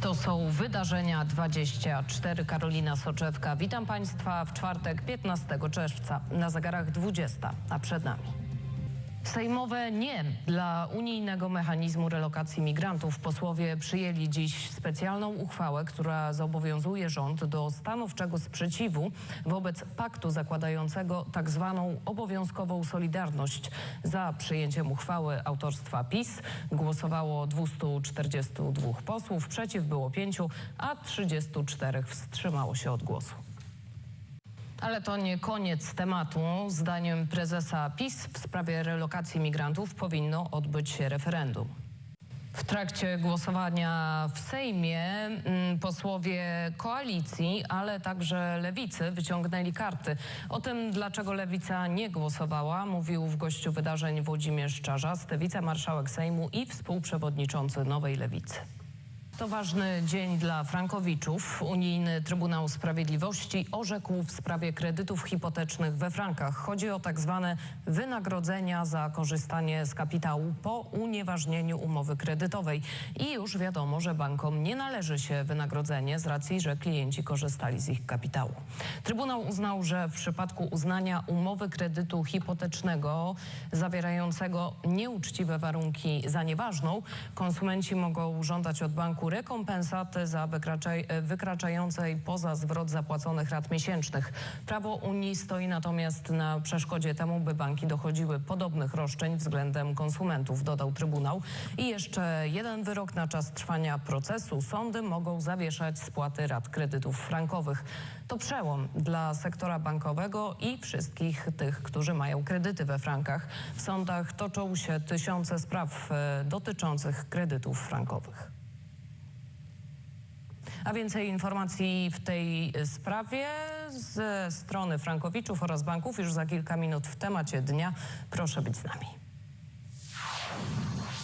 To są wydarzenia 24. Karolina Soczewka. Witam Państwa w czwartek 15 czerwca na zegarach 20, a przed nami. Sejmowe nie dla unijnego mechanizmu relokacji migrantów. Posłowie przyjęli dziś specjalną uchwałę, która zobowiązuje rząd do stanowczego sprzeciwu wobec paktu zakładającego tak zwaną obowiązkową solidarność. Za przyjęciem uchwały autorstwa PiS głosowało 242 posłów, przeciw było 5, a 34 wstrzymało się od głosu. Ale to nie koniec tematu. Zdaniem prezesa PiS w sprawie relokacji migrantów powinno odbyć się referendum. W trakcie głosowania w Sejmie mm, posłowie koalicji, ale także lewicy wyciągnęli karty. O tym, dlaczego lewica nie głosowała, mówił w gościu wydarzeń Włodzimierz Czarzasty, wicemarszałek Sejmu i współprzewodniczący Nowej Lewicy. To ważny dzień dla frankowiczów. Unijny Trybunał Sprawiedliwości orzekł w sprawie kredytów hipotecznych we frankach. Chodzi o tak zwane wynagrodzenia za korzystanie z kapitału po unieważnieniu umowy kredytowej. I już wiadomo, że bankom nie należy się wynagrodzenie z racji, że klienci korzystali z ich kapitału. Trybunał uznał, że w przypadku uznania umowy kredytu hipotecznego zawierającego nieuczciwe warunki za nieważną, konsumenci mogą żądać od banku rekompensaty za wykraczaj, wykraczającej poza zwrot zapłaconych rat miesięcznych. Prawo Unii stoi natomiast na przeszkodzie temu, by banki dochodziły podobnych roszczeń względem konsumentów, dodał Trybunał. I jeszcze jeden wyrok na czas trwania procesu. Sądy mogą zawieszać spłaty rat kredytów frankowych. To przełom dla sektora bankowego i wszystkich tych, którzy mają kredyty we frankach. W sądach toczą się tysiące spraw e, dotyczących kredytów frankowych. A więcej informacji w tej sprawie ze strony Frankowiczów oraz banków już za kilka minut w temacie dnia. Proszę być z nami.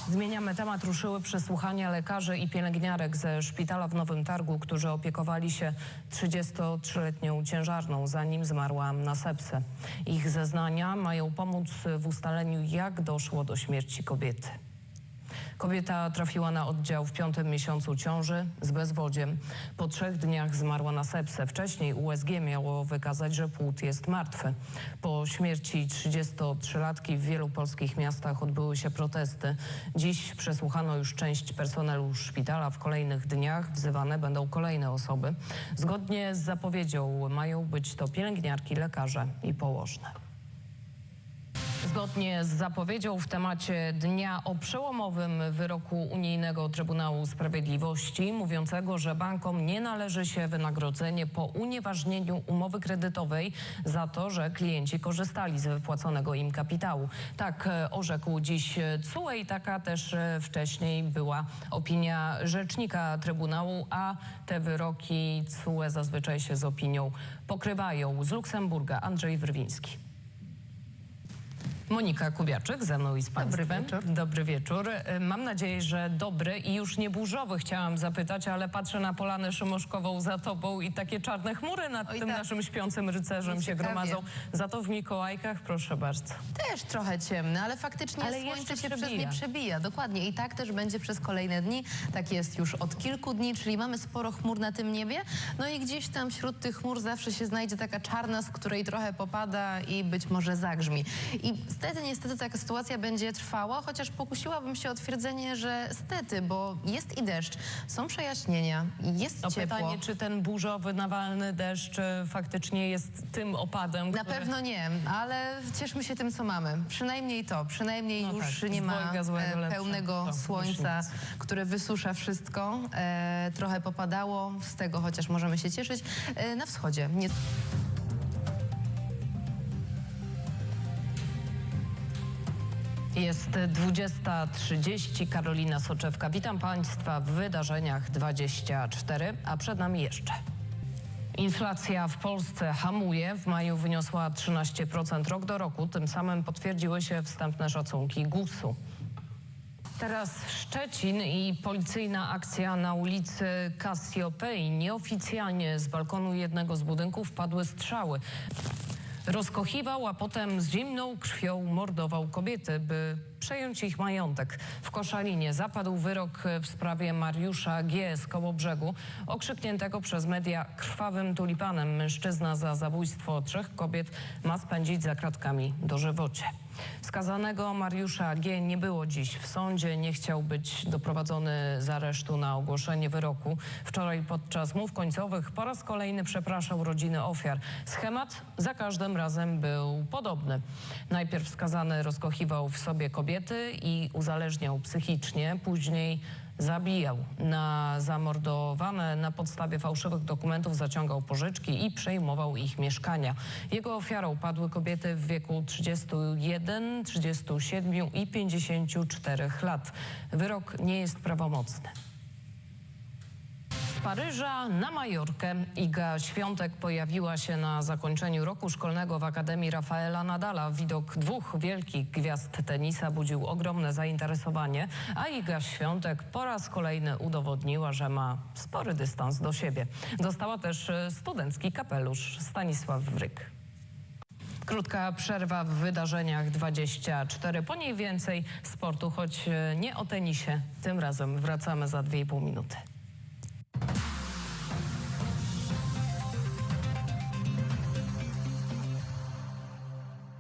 Zmieniamy temat. Ruszyły przesłuchania lekarzy i pielęgniarek ze szpitala w Nowym Targu, którzy opiekowali się 33-letnią ciężarną, zanim zmarła na sepsę. Ich zeznania mają pomóc w ustaleniu, jak doszło do śmierci kobiety. Kobieta trafiła na oddział w piątym miesiącu ciąży z bezwodziem. Po trzech dniach zmarła na sepsę. Wcześniej USG miało wykazać, że płód jest martwy. Po śmierci 33-latki w wielu polskich miastach odbyły się protesty. Dziś przesłuchano już część personelu szpitala. W kolejnych dniach wzywane będą kolejne osoby. Zgodnie z zapowiedzią mają być to pielęgniarki, lekarze i położne. Zgodnie z zapowiedzią w temacie dnia o przełomowym wyroku Unijnego Trybunału Sprawiedliwości mówiącego, że bankom nie należy się wynagrodzenie po unieważnieniu umowy kredytowej za to, że klienci korzystali z wypłaconego im kapitału. Tak e, orzekł dziś CUE i taka też e, wcześniej była opinia rzecznika Trybunału, a te wyroki CUE zazwyczaj się z opinią pokrywają. Z Luksemburga Andrzej Wyrwiński. Monika Kubiaczyk ze mną i z Państwem. wieczór. Dobry wieczór. Y, Mam nadzieję, że dobry i już nie burzowy chciałam zapytać, ale patrzę na Polanę Szymoszkową za tobą i takie czarne chmury nad Oj, tym tak. naszym śpiącym rycerzem się gromadzą. Za to w Mikołajkach, proszę bardzo. Też trochę ciemny, ale faktycznie Ale słońce się przez przebija. nie przebija. Dokładnie. I tak też będzie przez kolejne dni. Tak jest już od kilku dni, czyli mamy sporo chmur na tym niebie. No i gdzieś tam wśród tych chmur zawsze się znajdzie taka czarna, z której trochę popada i być może zagrzmi. I stety, niestety taka sytuacja będzie trwała, chociaż pokusiłabym się o twierdzenie, że stety, bo jest i deszcz, są przejaśnienia, jest No ciepło. pytanie, czy ten burzowy, nawalny deszcz y, faktycznie jest tym opadem, Na który... pewno nie, ale cieszmy się tym, co mamy. Przynajmniej to, przynajmniej No już tak, nie z ma dwojga złego e, lepsze pełnego to słońca, które wysusza wszystko. E, trochę popadało, z tego chociaż możemy się cieszyć. E, na wschodzie. Nie... Jest 20.30. Karolina Soczewka. Witam Państwa w wydarzeniach 24, a przed nami jeszcze. Inflacja w Polsce hamuje. W maju wyniosła 13% rok do roku. Tym samym potwierdziły się wstępne szacunki GUS-u. Teraz Szczecin i policyjna akcja na ulicy Cassiopeii. Nieoficjalnie z balkonu jednego z budynków padły strzały. Rozkochiwał, a potem z zimną krwią mordował kobiety, by przejąć ich majątek. W Koszalinie zapadł wyrok w sprawie Mariusza G. z Kołobrzegu, okrzykniętego przez media krwawym tulipanem. Mężczyzna za zabójstwo trzech kobiet ma spędzić za kratkami dożywocie. Skazanego Mariusza G. nie było dziś w sądzie. Nie chciał być doprowadzony z aresztu na ogłoszenie wyroku. Wczoraj podczas mów końcowych po raz kolejny przepraszał rodziny ofiar. Schemat za każdym razem był podobny. Najpierw skazany rozkochiwał w sobie kobiety i uzależniał psychicznie. Później zabijał. Na zamordowane na podstawie fałszywych dokumentów zaciągał pożyczki i przejmował ich mieszkania. Jego ofiarą padły kobiety w wieku 31, 37 i 54 lat. Wyrok nie jest prawomocny. Paryża na Majorkę Iga Świątek pojawiła się na zakończeniu roku szkolnego w Akademii Rafaela Nadala. Widok dwóch wielkich gwiazd tenisa budził ogromne zainteresowanie, a Iga Świątek po raz kolejny udowodniła, że ma spory dystans do siebie. Dostała też e, studencki kapelusz Stanisław Wryk. Krótka przerwa w wydarzeniach 24. Po niej więcej sportu, choć e, nie o tenisie. Tym razem wracamy za 2,5 minuty.